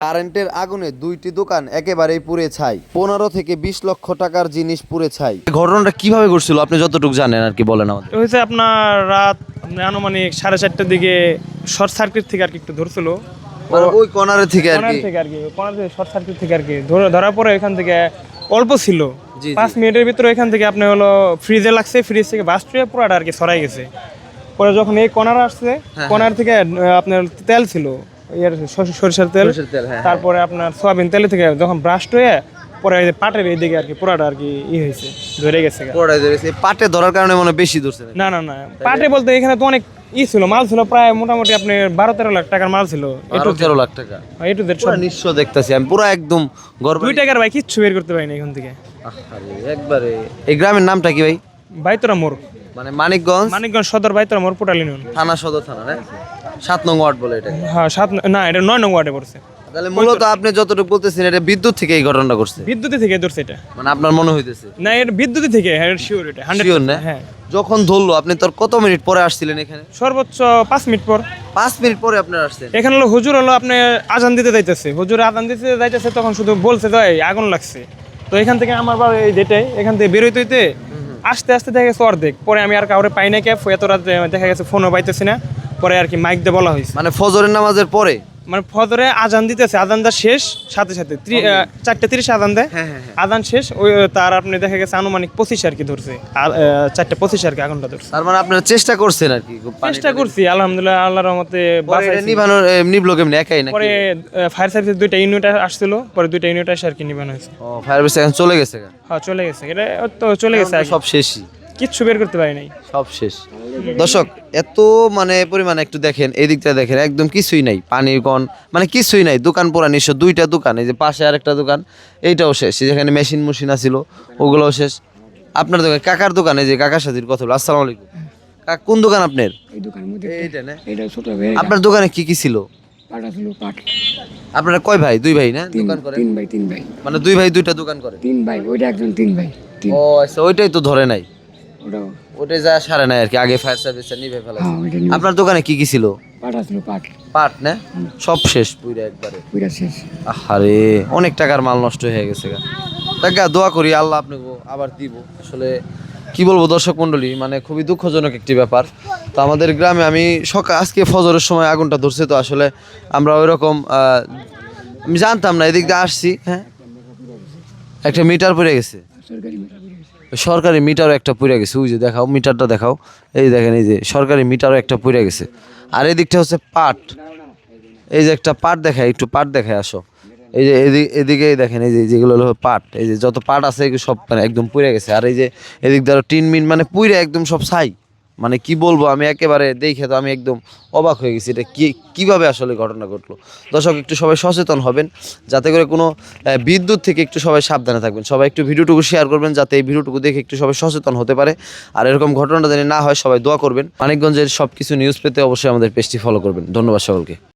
কারেন্টের আগুনে দুইটি দোকান একেবারেই পুড়ে ছাই। পনেরো থেকে বিশ লক্ষ টাকার জিনিস পুড়ে ছাই। ঘটনাটা কীভাবে ঘটছিল? আপনি যতটুকু জানেন আর কি বলেন আমাদের। হয়েছে আপনার রাত আপনার আনুমানিক সাড়ে চারটার দিকে শর্ট সার্কিট থেকে আর কি একটু ধরছিল। মানে ওই কর্নারে থেকে আর কর্নার কি থেকে আর কি কর্নার থেকে শর্ট সার্কিট থেকে আর কি। ধরে- ধরার পরে এখান থেকে অল্প ছিল। জি, পাঁচ মিনিটের ভিতরে এখান থেকে আপনি হলো ফ্রিজে লাগছে ফ্রিজ থেকে বাস্ট হয়ে পুরাটা আর কি সরাই গেছে। পরে যখন এই কর্নার আসছে হ্যাঁ, কর্নার থেকে আহ, আপনার তেল ছিল। ইয়ার সরিষার তেল তেল, হ্যাঁ, তারপরে আপনার সয়াবিন তেল থেকে যখন ব্রাস্ট হয়ে পরে এই যে পাটের এই দিকে আর কি পুরাটা আর কি ই হয়েছে ধরে গেছে গা। পড়াই ধরেছে পাটে ধরার কারণে মনে বেশি ধরছে না না না পাটে বলতে এখানে তো অনেক ই ছিল মাল ছিল প্রায় মোটামুটি আপনি বারো তেরো লাখ টাকার মাল ছিল বারো তেরো লাখ টাকা। এ টু জেড পুরো নিঃস্ব দেখতেছি আমি পুরো একদম গর্ব। দুই টাকার ভাই কিচ্ছু বের করতে পারিনি এখান থেকে। একবারে। এই গ্রামের নামটা কি ভাই? বাইতরা মোড়। মানে মানিকগঞ্জ? মানিকগঞ্জ সদর বাইতরা মোড় পোটাল ইউনিয়ন থানা সদর থানা না সাত নং ওয়ার্ড বলে এটা হ্যাঁ সাত না এটা নয় নং ওয়ার্ডে পড়ছে। তাহলে মূলত আপনি যতটুকু বলতেছেন এটা বিদ্যুৎ থেকে এই ঘটনাটা করছে বিদ্যুতি থেকে ধরছে এটা। মানে আপনার মনে হইতেছে। না এটা বিদ্যুতি থেকে হ্যাঁ শিওর এটা হান্ড্রেড Sure না? হ্যাঁ। যখন ধরলো আপনি তোর কত মিনিট পরে আসছিলেন এখানে? সর্বোচ্চ পাঁচ মিনিট পর। পাঁচ মিনিট পরে আপনার আসছেন। এখানে হলো হুজুর হলো আপনি আজান দিতে যাইতেছে। হুজুর আজান দিতে যাইতেছে তখন শুধু বলছে আগুন লাগছে। তো এখান থেকে আমার বাবা এই যেটাই এখান থেকে বেরোইতে হইতে আস্তে আস্তে দেখা গেছে অর্ধেক। পরে আমি আর কাউরে পাই না ক্যাব এত রাতে দেখা গেছে ফোনও পাইতেছি না। পরে আর কি মাইক দিয়ে বলা হয়েছে। মানে ফজরের নামাজের পরে? মানে ফজরে আজান দিতেছে আজান দা শেষ সাথে সাথে চারটে তিরিশ আজান দেয়। হ্যাঁ, হ্যাঁ, হ্যাঁ। আজান শেষ ওই তার আপনি দেখা গেছে আনুমানিক পঁচিশ আর কি ধরছে। চারটে পঁচিশ আর কি আগুনটা ধরছে। তার মানে আপনারা চেষ্টা করছেন আর কি চেষ্টা করছি আলহামদুলিল্লাহ আল্লাহর রহমতে। নিভানোর এ, নিভলো কেমনি একাই নাকি? পরে ফায়ার সার্ভিসের দুইটা ইউনিট আসছিল পরে দুইটা ইউনিট আসে আর কি নিবানো হয়েছে। ও ফায়ার ব্রিগেড এখন চলে গেছে। হ্যাঁ চলে গেছে এটা তো চলে গেছে সব শেষই। কিচ্ছু বের করতে পারি নাই। সব শেষ। দর্শক এত মানে পরিমাণে একটু দেখেন এই দিকটা দেখেন একদম কিছুই নাই পানি কন মানে কিছুই নাই দোকান পুরা নিশ্চয় দুইটা দোকান এই যে পাশে আরেকটা দোকান এইটাও শেষ যেখানে মেশিন মেশিন আছিল ওগুলোও শেষ। আপনার দোকান কাকার দোকানে যে কাকার সাথে কথা বলো আসসালামু আলাইকুম। কাকা কোন দোকান আপনার? আপনার দোকানে কি কি ছিল? আপনারা কয় ভাই? দুই ভাই না? দোকান করে? তিন ভাই তিন ভাই। মানে দুই ভাই দুইটা দোকান করে? তিন ভাই ওইটা একজন তিন ভাই ও আচ্ছা ওইটাই তো ধরে নাই। ওটাও। ওটাই যা সারে নাই আর কি আগে ফায়ার সার্ভিসটা নিভে ফেলা হ্যাঁ ওইটা নিয়ে আপনার দোকানে কি কি ছিল? পাটা পাট। না? সব শেষ পুরো একবারে। ওইটা শেষ। আরে অনেক টাকার মাল নষ্ট হয়ে গেছে গা। টাকা দোয়া করি আল্লাহ আপনাকে আবার দিব। আসলে কি বলব দর্শক মণ্ডলী মানে খুবই দুঃখজনক একটি ব্যাপার। তো আমাদের গ্রামে আমি সকাল আজকে ফজরের সময় আগুনটা ধরছে তো আসলে আমরা ওই রকম আমি জানতাম না এদিক দিয়ে আসছি হ্যাঁ? একটা মিটার পড়ে গেছে। সরকারি মিটারও একটা পুড়ে গেছে। ওই যে দেখাও মিটারটা দেখাও। এই দেখেন এই যে সরকারি মিটারও একটা পুড়ে গেছে। আর এদিকটা হচ্ছে পাট। এই যে একটা পাট দেখায় একটু পাট দেখায় আসো। এই যে এদিকে এদিকেই দেখেন এই যে যেগুলো হলো পাট। এই যে যত পাট আছে সব মানে একদম পুড়ে গেছে। আর এই যে এদিক দ্বারা টিন মিন মানে পুড়ে একদম সব ছাই। মানে কি বলব, আমি একেবারে দেখে তো আমি একদম অবাক হয়ে গেছি এটা কী, কীভাবে আসলে ঘটনা ঘটলো। দর্শক, একটু সবাই সচেতন হবেন, যাতে করে কোনো বিদ্যুৎ থেকে একটু সবাই সাবধানে থাকবেন। সবাই একটু ভিডিওটুকু শেয়ার করবেন, যাতে এই ভিডিওটুকু দেখে একটু সবাই সচেতন হতে পারে। আর এরকম ঘটনাটা যেন না হয়, সবাই দোয়া করবেন। মানিকগঞ্জের সব কিছু নিউজ পেতে অবশ্যই আমাদের পেজটি ফলো করবেন। ধন্যবাদ সকলকে।